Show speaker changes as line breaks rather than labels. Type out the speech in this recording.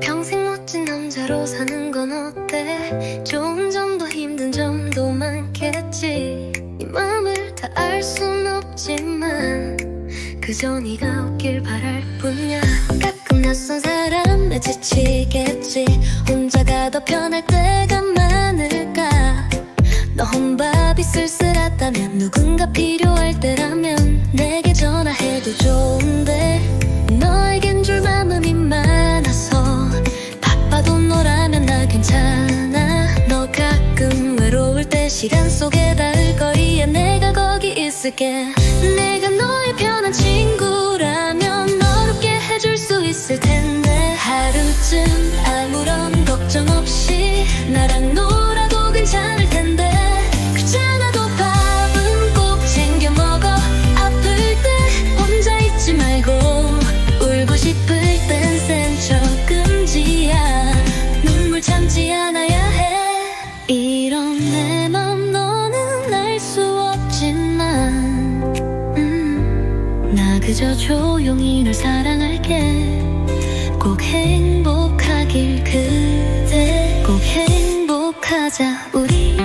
평생 멋진 남자로 사는 건 어때? 좋은 점도 힘든 점도 많겠지. 네 마음을 다 알 순 없지만 그저 네가 없길 바랄 뿐이야. 가끔 낯선 사람에 지치겠지. 혼자가 더 편할 때가 많을까? 너 혼밥이 쓸쓸하다면 누군가 필요할 시간 속에 닿을 거리에 내가 거기 있을게. 내가 너의 편한 친구라면 너롭게 해줄 수 있을 텐데. 하루쯤 아무런 걱정 없이 나랑 놀 나 그저 조용히 널 사랑할게. 꼭 행복하길 그대. 꼭 행복하자 우리